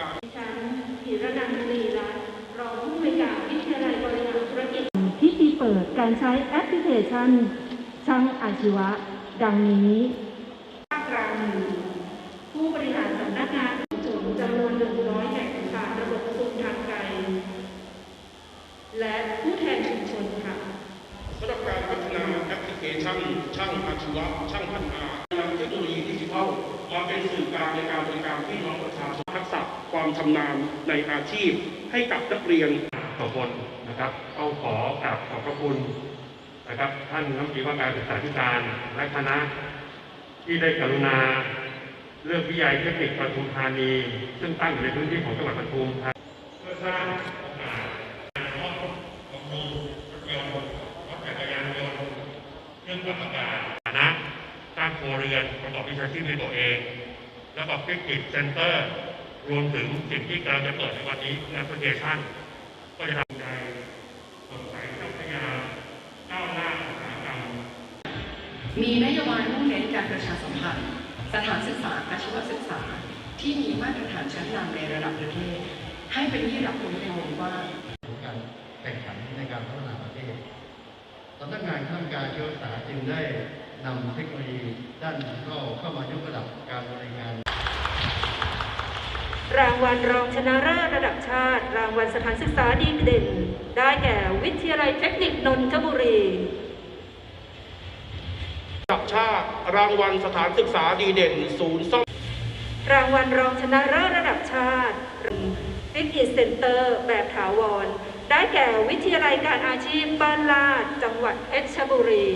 ดิฉันธีรนันทลีรัตน์รองผู้วยการวิทยาลัยบริหารธุรกิจพิธีเปิดการใช้แอปพลิเคชันช่างอาชีวะ ดังนี้ภาครังผู้บริหารสำนักงานส่งจำนวนหนึ่งร้อยแห่งผ่าระบบซูมทางไกล และผู้แทนชุมชนค่ะสนับการพัฒนาแอปพลิเคชันช่างอาชีวะช่างพัฒนานำเทคโนโลยี มาเป็นสื่อกลางในการบริการพี่น้องประชาชนทักษะความชำนาญในอาชีพให้กับนักเรียนต่อคนนะครับต้องขอกราบขอบพระคุณนะครับ ท่านรัฐมนตรีว่าการศึกษาธิการและคณะที่ได้กรุณาเลือกวิทยาลัยเทคนิคปทุมธานี ซึ่งตั้งอยู่ในพื้นที่ของจังหวัดปทุมธานีเพื่อสร้างโอกาสการมอบของครูรถยนต์รถจักรยานยนต์เครื่องปรับอากาศฐานะสร้าง ครัวเรือนประกอบวิชาชีพในตัวเอง แล้วก็ฟิกกิจเซ็นเตอร์ รวมถึงสิ่งที่กำลังจะเปิดในวันนี้แอปพลิเคชัน ก็จะทำใจสดใสทรัพยาก้าวหน้าอุตสาหกรรมมีนโยบายมุ่งเน้นการประชาสัมพันธ์ สถานศึกษาอาชีวศึกษา ที่มีมาตรฐานชั้นนำในระดับประเทศ ให้เป็นที่รับรู้ในวงกว้างของการแข่งขันในการพัฒนาประเทศ สำนักงานข้ามการเชื้อสาจึงได้นำเทคโนโลยีด้านดิจิทัลเข้ามายกระดับการบริการรางวัลรองชนะเลิศระดับชาติ รางวัลสถานศึกษาดีเด่น ได้แก่วิทยาลัยเทคนิคนนทบุรีระดับชาติ รางวัลสถานศึกษาดีเด่น ศูนย์ซ่อม รางวัลรองชนะเลิศระดับชาติฟิกอิเซ็นเตอร์ แบบถาวร ได้แก่วิทยาลัยการอาชีพบ้านลาดจังหวัดเพชรบุรี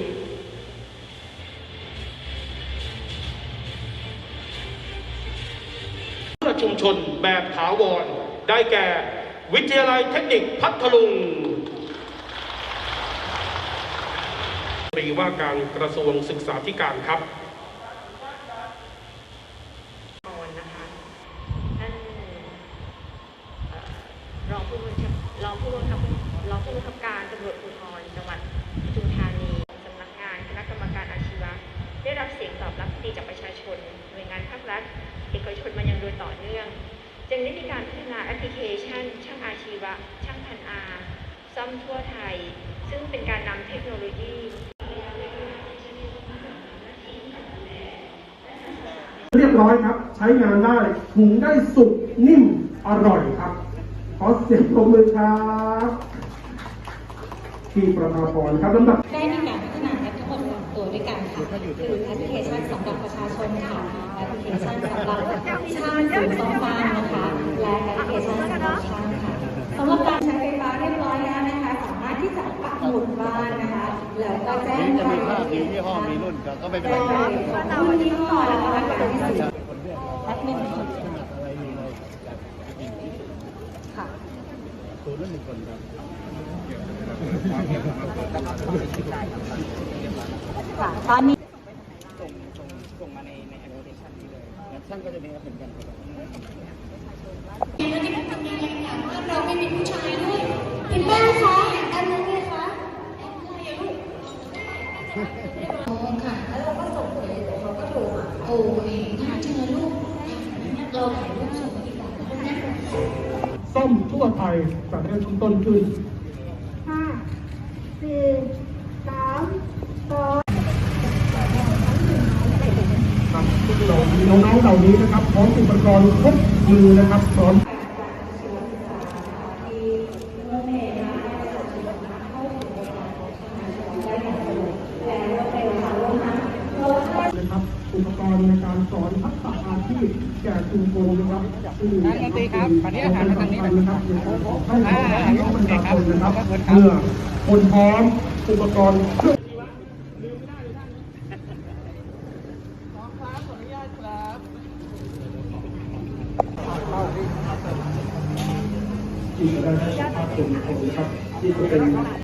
ชุมชนแบบถาวร ได้แก่ วิทยาลัยเทคนิคพัทลุงปรีว่าการกระทรวงศึกษาธิการครับ ก่อนนะคะท่านเอ่อรองผู้บัญชารองผู้บังคับรอง ผู้บังคับการตำรวจภูธรจังหวัดปทุมธานีสำนักงานคณะกรรมการอาชีวะ ได้รับเสียงตอบรับดีจากประชาชน หน่วยงานภาครัฐ เอกชนมาอย่างโดยต่อเนื่อง จึงได้มีการพัฒนาแอปพลิเคชัน ช่างอาชีวะ ช่างพันอา ซ่อมทั่วไทย ซึ่งเป็นการนำเทคโนโลยีเรียบร้อยครับ ใช้งานได้หุงได้สุกนิ่มอร่อยครับ ขอเสียงปรบมือครับ ที่ประภาพรครับลำดับได้มีการพัฒนาแอปทั้งหมดสองตัวด้วยกันค่ะคือแอปพลิเคชันสำหรับประชาชนค่ะแอปพลิเคชันสำหรับช่างศูนย์ซ่อมบ้านนะคะ และแอปพลิเคชันสำหรับช่างค่ะสำหรับการใช้ไฟฟ้าเรียบร้อยแล้วนะคะ สามารถที่จะปักหมุดบ้านนะคะ แล้วก็แจ้งจะมีภาพมียี่ห้อมีรุ่นก็ไม่เป็นไรได้รุ่นยี่ห้อแล้วก็การที่สุดแอดมินค่ะตัวละหนึ่งคนครับ ค่ะตอนนี้ช่างก็จะมีแอปเหมือนกันครับเราไม่มีผู้ชายด้วยคุณแม่คะแอปนั้นไงคะแอปอะไรลูกโอ้ค่ะแล้วเราก็ส่งไปเลยเขาก็โทรมาโอ้ยน่าจังเลยลูกเราถ่ายรูปส่งไปดีกว่านะซ่อมทั่วไทยจากเริ่มต้นขึ้น ห้าสี่สามสอง ครับน้องๆเหล่านี้นะครับพร้อมอุปกรณ์ครบมือนะครับพร้อมนะครับอุปกรณ์ในการสอนทักษะอาชีพแก่ชุมชนนะครับซึ่งนักดนตรีครับขออนุญาตหันมาทางนี้นะครับให้พี่น้องประชาชนนะครับเมื่อคนพร้อมอุปกรณ์เครื่อง ที่ได้ให้ภาพเป็นคนครับที่จะเป็น